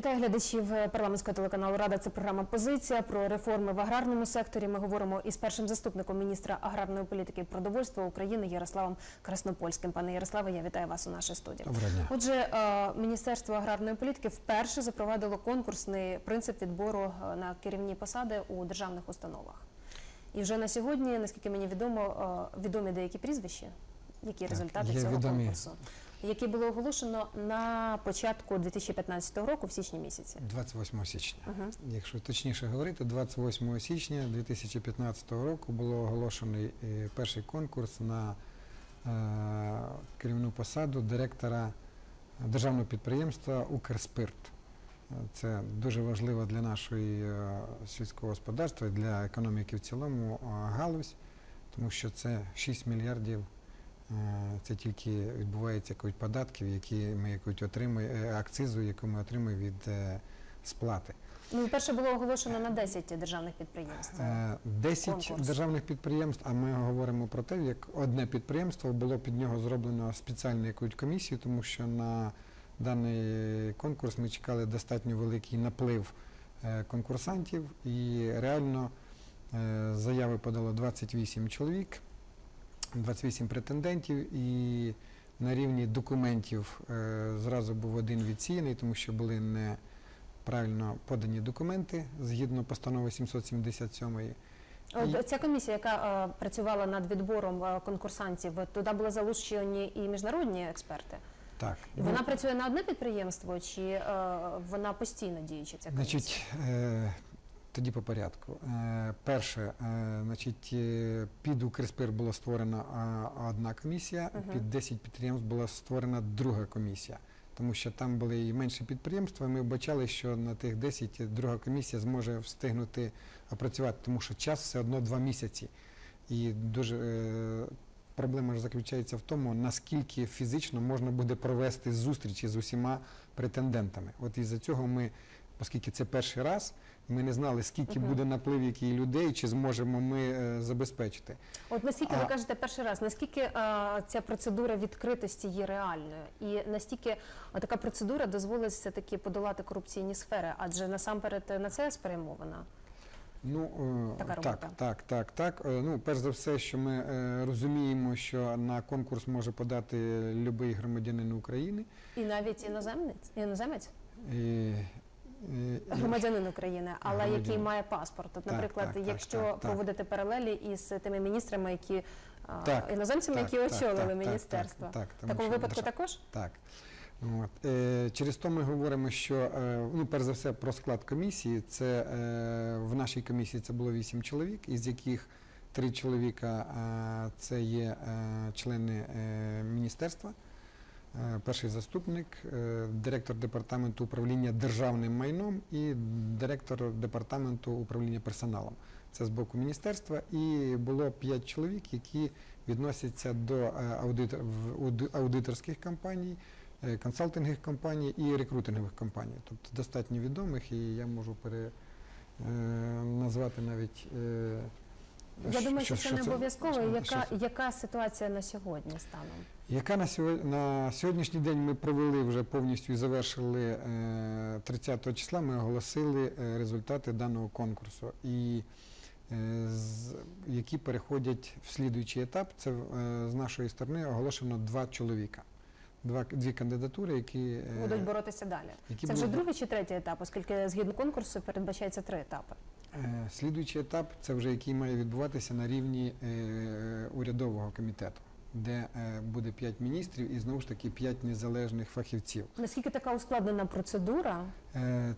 Вітаю глядачів парламентського телеканалу Рада. Це програма Позиція про реформи в аграрному секторі. Ми говоримо із першим заступником міністра аграрної політики і продовольства України Ярославом Краснопольським. Пане Ярославе, я вітаю вас у нашій студії. Доброго дня. Отже, е, Міністерство аграрної політики вперше запровадило конкурсний принцип відбору е, на керівні посади у державних установах. І вже на сьогодні, наскільки мені відомо, е, відомі деякі прізвища, які результати є цього відомі. конкурсу, які було оголошено на початку 2015 року, в січні місяці. 28 січня. Мгм. Якщо точніше говорити, 28 січня 2015 року було оголошений е, перший конкурс на е, керівну посаду директора державного підприємства Укрспирт. Це дуже важливо для нашої е, сільського господарства і для економіки в цілому галузь, тому що це 6 мільярдів. Е, Це тільки відбувається якось податків, які ми якось отримуємо, е, акцизу, яку ми отримуємо від е, сплати. Ну, перше було оголошено на 10 державних підприємств. Е, 10 конкурс. державних підприємств, а ми говоримо про те, як одне підприємство було під нього зроблено спеціальну якусь комісію, тому що на даний конкурс ми чекали достатньо великий наплив конкурсантів, і реально заяви подало 28 чоловік, 28 претендентів, і на рівні документів е, зразу був один відсіяний, тому що були не правильно подані документи згідно постанови 777. От ця комісія, яка е, працювала над відбором е, конкурсантів, туди були залучені і міжнародні експерти. Так, І вона працює на одне підприємство, чи е, вона постійно діюча ця комісія? значить, е, тоді по порядку. Е, перше, е, значить, е, під Укрспир була створена одна комісія, Мгм. під 10 підприємств була створена друга комісія. Тому що там були і менші підприємства, і ми вбачали, що на тих 10 друга комісія зможе встигнути опрацювати, тому що час все одно два місяці. І дуже проблема ж заключається в тому, наскільки фізично можна буде провести зустрічі з усіма претендентами. От із-за цього ми, оскільки це перший раз, ми не знали, скільки буде наплив який людей, чи зможемо ми е, забезпечити. От наскільки ви А- кажете перший раз, наскільки е, ця процедура відкритості є реальною, і наскільки е, така процедура дозволить все таки подолати корупційні сфери, адже насамперед е, на це спрямована. Ну е, Така робота. так, так, так, так. Е, Ну, перш за все, що ми е, розуміємо, що на конкурс може подати будь-який громадянин України. І навіть іноземець, іноземець, і- громадянин України, але Громадянин. який має паспорт. От, наприклад, так, так, якщо так, так. проводити паралелі із тими міністрами, які е, Так, іноземцями, так, які очолили так, так, міністерство. так, так, такому що випадку також? Так. От. Е, через то ми говоримо, що е, ну, перш за все про склад комісії. Це е, в нашій комісії це було 8 чоловік, із яких три чоловіка е, це є е, члени е, міністерства. Е, Перший заступник, е, директор департаменту управління державним майном і директор департаменту управління персоналом. Це з боку міністерства. І було п'ять чоловік, які відносяться до е, аудитор, аудиторських компаній, консалтингових компаній і рекрутингових компаній. Тобто достатньо відомих, і я можу пере, е, назвати навіть. Е, Я думаю, що, це не обов'язково. Яка, яка ситуація на сьогодні станом? Яка на сьогодні на сьогоднішній день ми провели вже повністю і завершили е, 30 числа. Ми оголосили е, результати даного конкурсу, і е, з, які переходять в слідуючий етап. Це е, з нашої сторони оголошено два чоловіка, два дві кандидатури, які е, Будуть боротися далі. які Це вже будуть- другий чи третій етап, оскільки згідно конкурсу передбачається три етапи. Е, Слідуючий етап це вже який має відбуватися на рівні е, урядового комітету, де е, буде 5 міністрів і знову ж таки 5 незалежних фахівців. Наскільки така ускладнена процедура?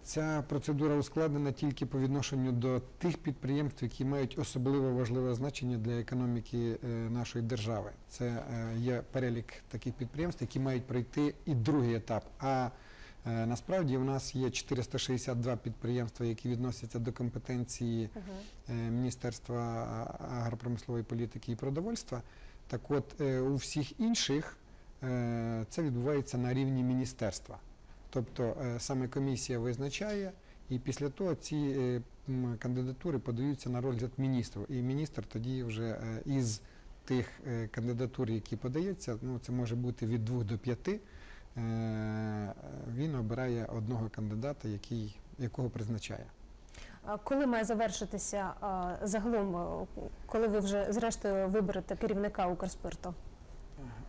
Ця процедура ускладнена тільки по відношенню до тих підприємств, які мають особливо важливе значення для економіки нашої держави. Це є перелік таких підприємств, які мають пройти і другий етап. А насправді у нас є 462 підприємства, які відносяться до компетенції е, Міністерства агропромислової політики і продовольства. Так от е, у всіх інших е, це відбувається на рівні міністерства. Тобто е, саме комісія визначає, і після того ці е, кандидатури подаються на розгляд міністру. І міністр тоді вже е, із тих е, кандидатур, які подаються, ну це може бути від двох до п'яти, е, він обирає одного кандидата, який, якого призначає. Коли має завершитися загалом, е, коли ви вже зрештою виберете керівника Укрспирту?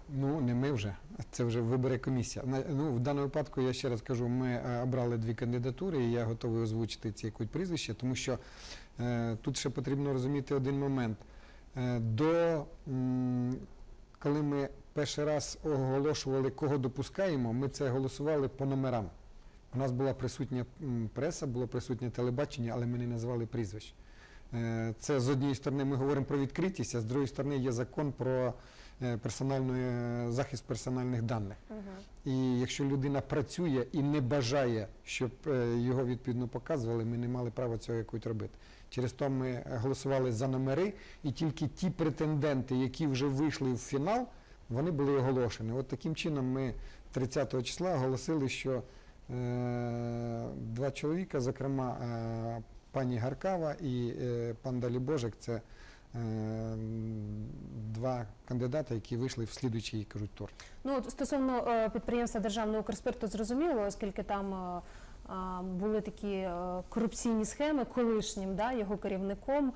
Ну, не ми вже, це вже вибере комісія. Ну, в даному випадку я ще раз кажу, ми е, обрали дві кандидатури, і я готовий озвучити ці якось прізвище, тому що е, тут ще потрібно розуміти один момент. Е, до м, коли ми перший раз оголошували, кого допускаємо, ми це голосували по номерам. У нас була присутня преса, було присутнє телебачення, але ми не називали прізвищ. Е, Це з однієї сторони ми говоримо про відкритість, а з другої сторони є закон про е, е, захист персональних даних. І якщо людина працює і не бажає, щоб його відповідно показували, ми не мали права цього якось робити. Через то ми голосували за номери, і тільки ті претенденти, які вже вийшли в фінал, вони були оголошені. От таким чином ми 30 числа оголосили, що е, два чоловіка, зокрема е, пані Гаркава і е, пан Далібожик, це е, два кандидати, які вийшли в слідуючий кажуть, тур. Ну стосовно підприємства державного Укрспирту зрозуміло, оскільки там були такі корупційні схеми колишнім да, його керівником.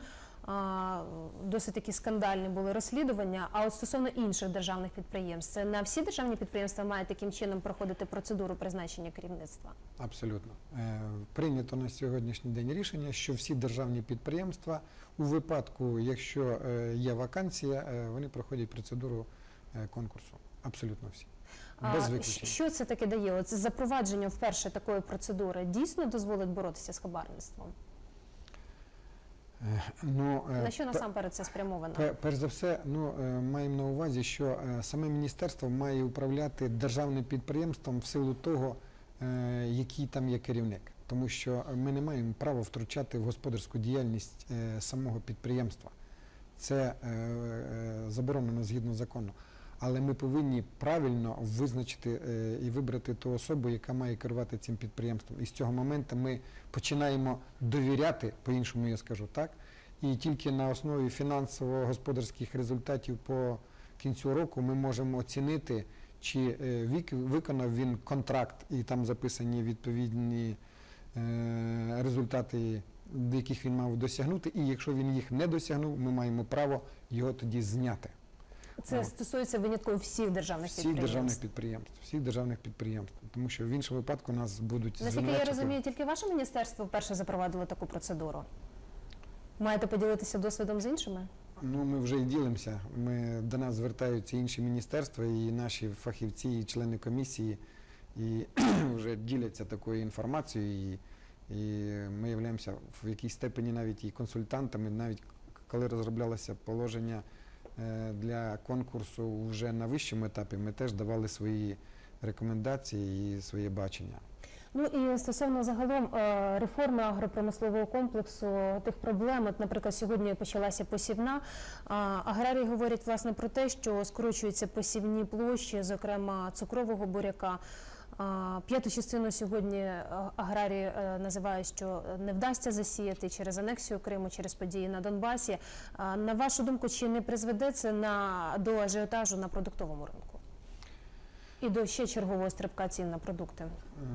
Досить такі скандальні були розслідування. А от стосовно інших державних підприємств, це на всі державні підприємства мають таким чином проходити процедуру призначення керівництва. Абсолютно. Е, Прийнято на сьогоднішній день рішення, що всі державні підприємства у випадку, якщо е, є вакансія, е, вони проходять процедуру конкурсу. Абсолютно всі. Без виключення. Що це таке дає? От запровадження вперше такої процедури дійсно дозволить боротися з хабарництвом? Е, Ну, е, На що насамперед це спрямовано? пе- перш за все, ну, е, маємо на увазі, що саме міністерство має управляти державним підприємством в силу того, який там є керівник. Тому що ми не маємо права втручати в господарську діяльність самого підприємства. Це заборонено згідно закону. Але ми повинні правильно визначити е, і вибрати ту особу, яка має керувати цим підприємством. І з цього моменту ми починаємо довіряти, по-іншому я скажу так, і тільки на основі фінансово-господарських результатів по кінцю року ми можемо оцінити, чи е, виконав він контракт, і там записані відповідні е, результати, яких він мав досягнути. І якщо він їх не досягнув, ми маємо право його тоді зняти. Це От. стосується винятково всіх державних Всіх підприємств. державних підприємств, всіх державних підприємств, тому що в іншому випадку нас будуть Наскільки я розумію, тільки ваше міністерство вперше запровадило таку процедуру. Маєте поділитися досвідом з іншими? Ну, ми вже і ділимося. Ми, до нас звертаються інші міністерства, і наші фахівці, і члени комісії, і вже діляться такою інформацією. І, і ми являємося в якійсь степені навіть і консультантами, навіть коли розроблялося положення для конкурсу вже на вищому етапі, ми теж давали свої рекомендації і своє бачення. Ну і стосовно загалом е, реформи агропромислового комплексу, тих проблем, от, наприклад, сьогодні почалася посівна. Аграрії говорять власне про те, що скорочуються посівні площі, зокрема цукрового буряка. П'яту частину сьогодні е, аграрії е, називають, що не вдасться засіяти через анексію Криму, через події на Донбасі. На вашу думку, чи не призведе це на до ажіотажу на продуктовому ринку? І до ще чергового стрибка цін на продукти? Е,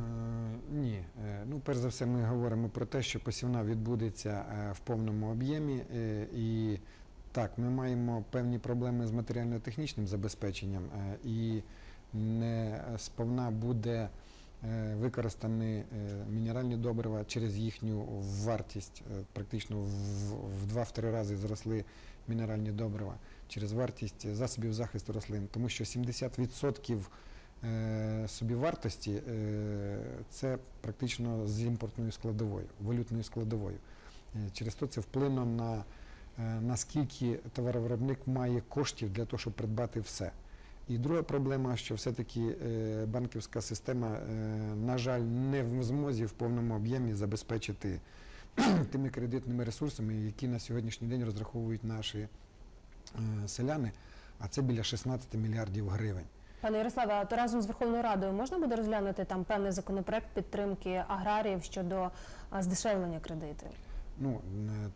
Ні, Е, ну перш за все, ми говоримо про те, що посівна відбудеться е, в повному об'ємі, е, і так, ми маємо певні проблеми з матеріально-технічним забезпеченням, е, і не сповна буде е, використані е, мінеральні добрива через їхню вартість. Е, Практично в, в 2-3 рази зросли мінеральні добрива через вартість засобів захисту рослин, тому що 70% е, собівартості це практично з імпортною складовою, валютною складовою. Через то це вплине на наскільки товаровиробник має коштів для того, щоб придбати все. І друга проблема, що все-таки е, банківська система, е, на жаль, не в змозі в повному об'ємі забезпечити тими кредитними ресурсами, які на сьогоднішній день розраховують наші е, селяни, а це біля 16 мільярдів гривень. Пане Ярославе, а то разом з Верховною Радою можна буде розглянути там певний законопроект підтримки аграріїв щодо здешевлення кредитів? Ну,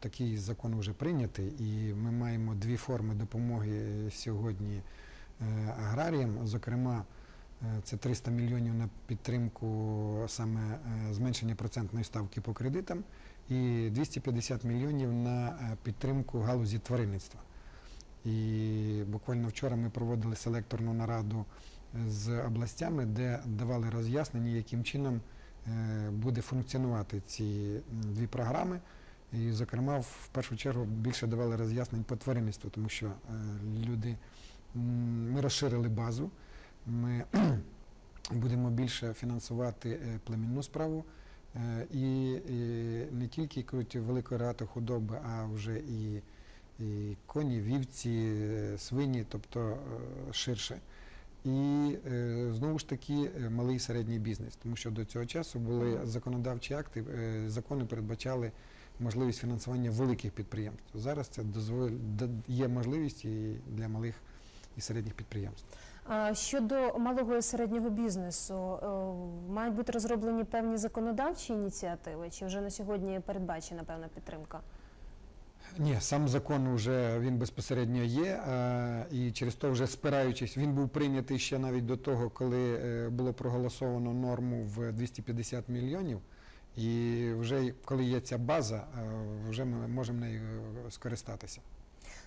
такий закон вже прийнятий, і ми маємо дві форми допомоги сьогодні аграріям. Зокрема, Е, Це 300 мільйонів на підтримку саме е, зменшення процентної ставки по кредитам і 250 мільйонів на е, підтримку галузі тваринництва. І буквально вчора ми проводили селекторну нараду з областями, де давали роз'яснення, яким чином е, буде функціонувати ці дві програми. І, зокрема, в першу чергу більше давали роз'яснень по тваринництву, тому що е, люди ми розширили базу, ми будемо більше фінансувати е, племінну справу. Е, І, і не тільки круть великої рогатої худоби, а вже і, і коні, вівці, е, свині, тобто ширше. І знову ж таки малий і середній бізнес, тому що до цього часу були законодавчі акти, закони передбачали можливість фінансування великих підприємств. Зараз це дозволь, є можливість і для малих і середніх підприємств. Щодо малого і середнього бізнесу, е, мають бути розроблені певні законодавчі ініціативи, чи вже на сьогодні передбачена певна підтримка? Ні, сам закон вже він безпосередньо є, і через то вже спираючись, він був прийнятий ще навіть до того, коли е, було проголосовано норму в 250 мільйонів. І вже коли є ця база, е, вже ми можемо нею е, скористатися.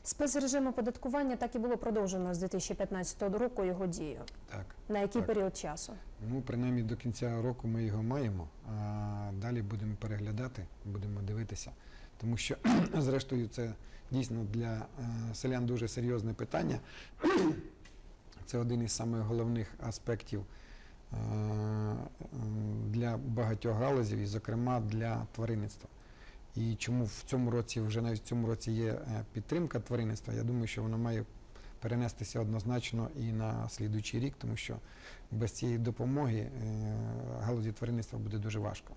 Спецрежим оподаткування так і було продовжено з 2015 року його дію. Так. На який Так. період часу? Ну, принаймні до кінця року ми його маємо, а далі будемо переглядати, будемо дивитися. Тому що, зрештою, це дійсно для е, селян дуже серйозне питання. Це один із самих головних аспектів е, для багатьох галузів, і, зокрема, для тваринництва. І чому в цьому році, вже навіть в цьому році є е, підтримка тваринництва, я думаю, що вона має перенестися однозначно і на слідуючий рік, тому що без цієї допомоги е, галузі тваринництва буде дуже важко.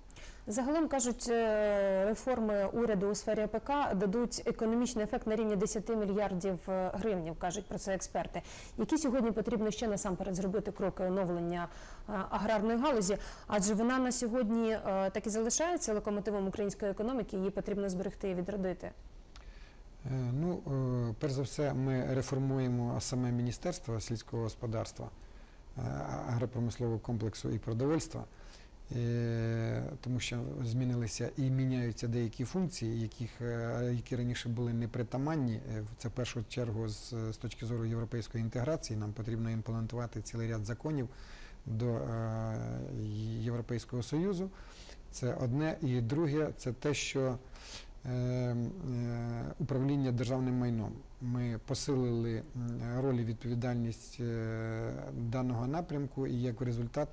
Загалом кажуть, е, реформи уряду у сфері АПК дадуть економічний ефект на рівні 10 мільярдів е, гривнів, кажуть про це експерти. Які сьогодні потрібно ще насамперед зробити кроки оновлення аграрної галузі? Адже вона на сьогодні так і залишається локомотивом української економіки, її потрібно зберегти і відродити. Е, Ну, е, перш за все, ми реформуємо саме Міністерство сільського господарства, е, агропромислового комплексу і продовольства, тому що змінилися і міняються деякі функції, яких, які раніше були непритаманні. Це в першу чергу з, з точки зору європейської інтеграції. Нам потрібно імплементувати цілий ряд законів до Європейського Союзу. Це одне. І друге, це те, що управління державним майном. Ми посилили роль і відповідальність е, даного напрямку, і як результат,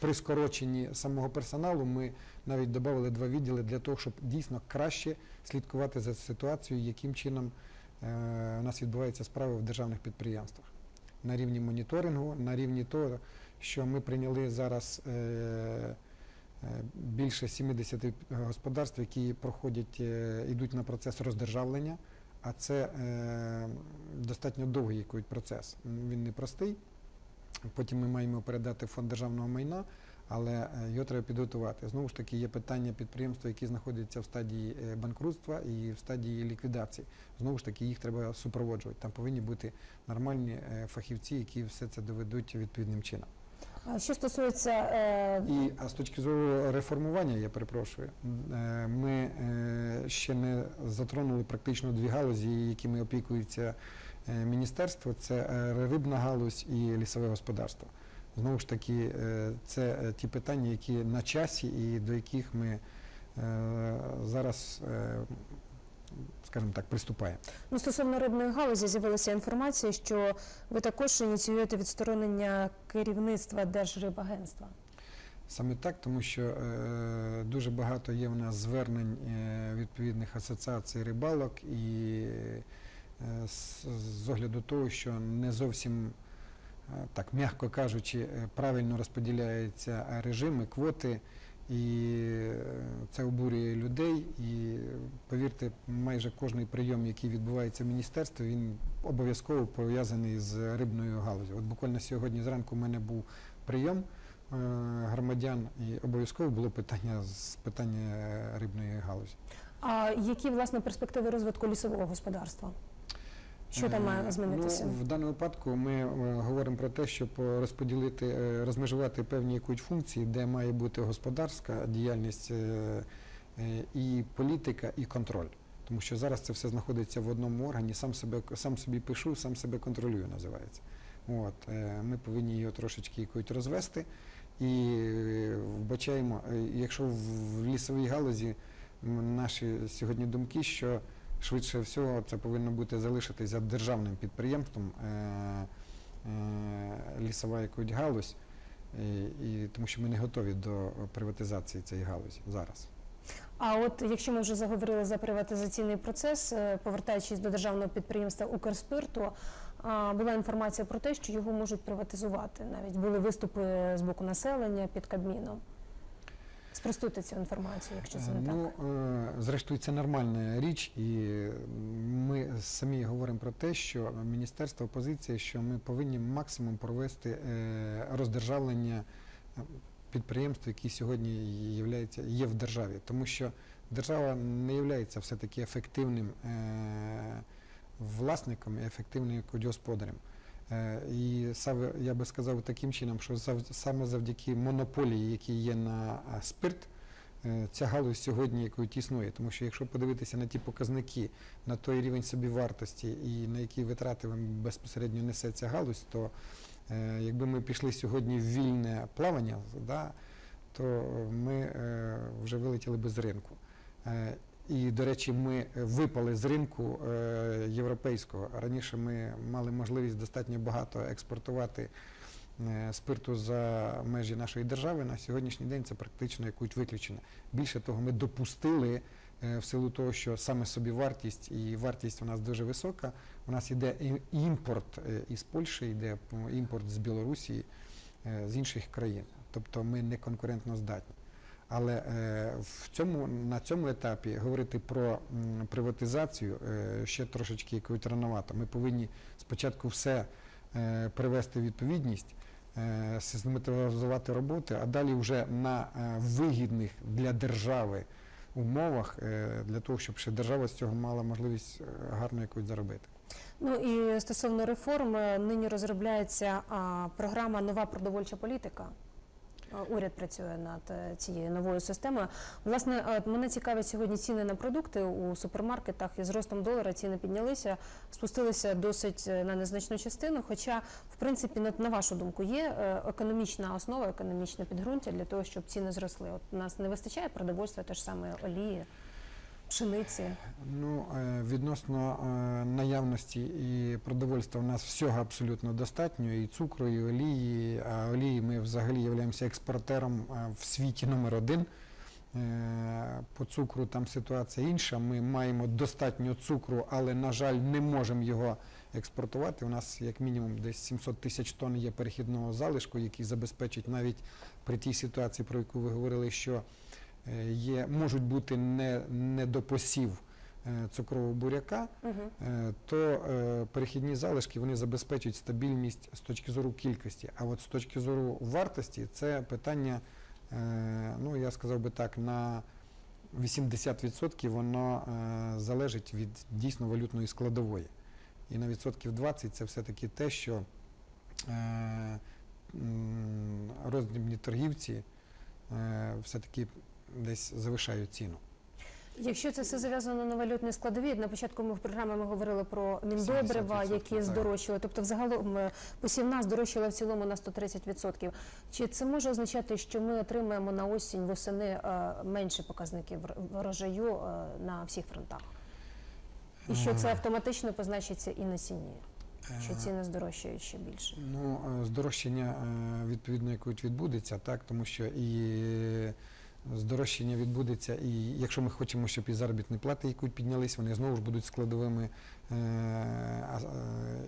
при, скороченні самого персоналу ми навіть додали два відділи для того, щоб дійсно краще слідкувати за ситуацією, яким чином е, у нас відбуваються справи в державних підприємствах. На рівні моніторингу, на рівні того, що ми прийняли зараз. Е, е, більше 70 господарств, які проходять, е, йдуть на процес роздержавлення, а це е, достатньо довгий процес. Він непростий. Потім ми маємо передати фонд державного майна, але е, його треба підготувати. Знову ж таки, є питання підприємства, які знаходяться в стадії е, банкрутства і в стадії ліквідації. Знову ж таки, їх треба супроводжувати. Там повинні бути нормальні е, фахівці, які все це доведуть відповідним чином. А Що стосується е, І а з точки зору реформування, я перепрошую, е, ми е, ще не затронули практично дві галузі, якими опікується е, міністерство. Це рибна галузь і лісове господарство. Знову ж таки, це ті питання, які на часі і до яких ми зараз, скажімо так, приступаємо. Ну, стосовно рибної галузі з'явилася інформація, що ви також ініціюєте відсторонення керівництва Держрибагентства. Саме так, тому що е, дуже багато є в нас звернень е, відповідних асоціацій рибалок і е, з, з огляду того, що не зовсім, е, так м'яко кажучи, е, правильно розподіляються режими, квоти, і е, це обурює людей. І повірте, майже кожний прийом, який відбувається в міністерстві, він обов'язково пов'язаний з рибною галузю. От буквально сьогодні зранку у мене був прийом е, громадян, і обов'язково було питання з питання е, рибної галузі. А які власне перспективи розвитку лісового господарства? Що там має змінитися? Ну, в даному випадку ми е, говоримо про те, щоб розподілити, е, розмежувати певні якісь функції, де має бути господарська діяльність е, і політика, і контроль. Тому що зараз це все знаходиться в одному органі, сам себе сам собі пишу, сам себе контролюю, називається. От, ми повинні його трошечки якось розвести і вбачаємо, якщо в лісовій галузі наші сьогодні думки, що швидше всього це повинно бути залишитися державним підприємством е, е, лісова якась галузь, і, і, тому що ми не готові до приватизації цієї галузі зараз. А от якщо ми вже заговорили за приватизаційний процес, е, повертаючись до державного підприємства Укрспирту, була інформація про те, що його можуть приватизувати. Навіть були виступи з боку населення під Кабміном. Спростуйте цю інформацію, якщо це не ну, так. е, зрештою, це нормальна річ, і ми самі говоримо про те, що міністерство позиція, що ми повинні максимум провести е, роздержавлення е, підприємств, які сьогодні є в державі, тому що держава не є все-таки ефективним е, власником і ефективним господарем. Е, І саме, я би сказав таким чином, що саме завдяки монополії, які є на спирт, е, ця галузь сьогодні якось існує. Тому що якщо подивитися на ті показники, на той рівень собівартості і на які витрати безпосередньо несе ця галузь, то е, якби ми пішли сьогодні в вільне плавання, да, то ми е, вже вилетіли би з ринку. І, до речі, ми випали з ринку е, європейського. Раніше ми мали можливість достатньо багато експортувати е, спирту за межі нашої держави. На сьогоднішній день це практично якось виключено. Більше того, ми допустили е, в силу того, що саме собівартість і вартість у нас дуже висока. У нас йде імпорт із Польщі, йде імпорт з Білорусі, з інших країн. Тобто ми не конкурентно здатні. Але е, в цьому, на цьому етапі говорити про приватизацію е, ще трошечки якось рановато. Ми повинні спочатку все е, привести в відповідність, систематизувати роботи, а далі вже на вигідних для держави умовах, для того, щоб ще держава з цього мала можливість гарно якось заробити. Ну і стосовно реформ, нині розробляється програма Нова продовольча політика. Е, Уряд працює над е, цією новою системою. Власне, е, мене цікавить сьогодні ціни на продукти у супермаркетах. І з ростом долара ціни піднялися, спустилися досить на незначну частину. Хоча, в принципі, на, вашу думку, є економічна основа, економічне підґрунтя для того, щоб ціни зросли. От у нас не вистачає продовольства, те ж саме олії, пшениці. Ну, е, відносно е, наявності і продовольства у нас всього абсолютно достатньо, і цукру, і олії. А олії ми взагалі являємося експортером е, в світі номер один. По цукру там ситуація інша. Ми маємо достатньо цукру, але, на жаль, не можемо його експортувати. У нас як мінімум десь 700 тисяч тонн є перехідного залишку, який забезпечить навіть при тій ситуації, про яку ви говорили, що є, можуть бути не, недопосів е, цукрового буряка, Угу. е, то е, перехідні залишки вони забезпечують стабільність з точки зору кількості. А от з точки зору вартості це питання, е, ну я сказав би так, на 80% воно е, залежить від дійсно валютної складової. І на відсотків 20 це все-таки те, що е, роздрібні торгівці е, все-таки десь завишають ціну. Якщо це все зав'язано на валютній складовій, на початку ми в програмі ми говорили про міндобрива, які так. здорожчали. Тобто, взагалом е, посівна здорожчала в цілому на 130%. Чи це може означати, що ми отримаємо на осінь восени е, менше показників врожаю е, на всіх фронтах? І що це автоматично позначиться і на ціні? Що ціни здорожчають ще більше? Ну, здорожчання відповідно якось відбудеться, так, тому що і здорожчання відбудеться, і якщо ми хочемо, щоб і заробітні плати якось піднялись, вони знову ж будуть складовими, е, е,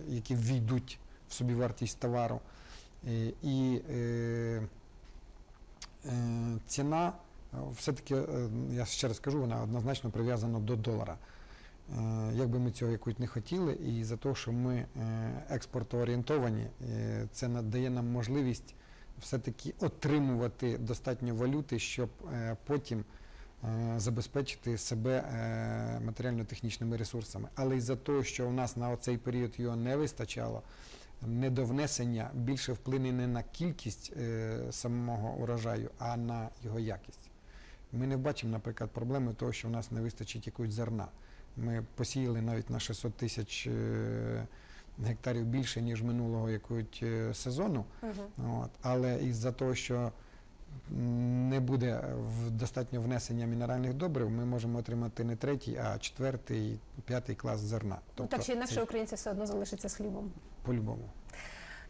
які ввійдуть в собівартість товару. І, і е, е, ціна все-таки, я ще раз кажу, вона однозначно прив'язана до долара. Як би ми цього якось не хотіли, і за те, що ми експортоорієнтовані, це надає нам можливість все-таки отримувати достатньо валюти, щоб е, потім е, забезпечити себе е, матеріально-технічними ресурсами. Але із-за того, що у нас на цей період його не вистачало, недовнесення більше вплине не на кількість самого урожаю, а на його якість. Ми не бачимо, наприклад, проблеми того, що у нас не вистачить якогось зерна. Ми посіяли навіть на 600 тисяч гектарів більше, ніж минулого якогось е, сезону. Мгм. От. Але із-за того, що не буде достатньо внесення мінеральних добрив, ми можемо отримати не третій, а четвертий, п'ятий клас зерна. Ну, так чи інакше це українці все одно залишаться з хлібом. по-любому.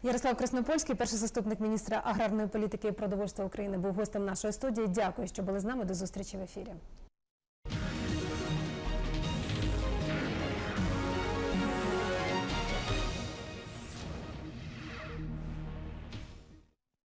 Ярослав Краснопольський, перший заступник міністра аграрної політики і продовольства України, був гостем нашої студії. Дякую, що були з нами. До зустрічі в ефірі.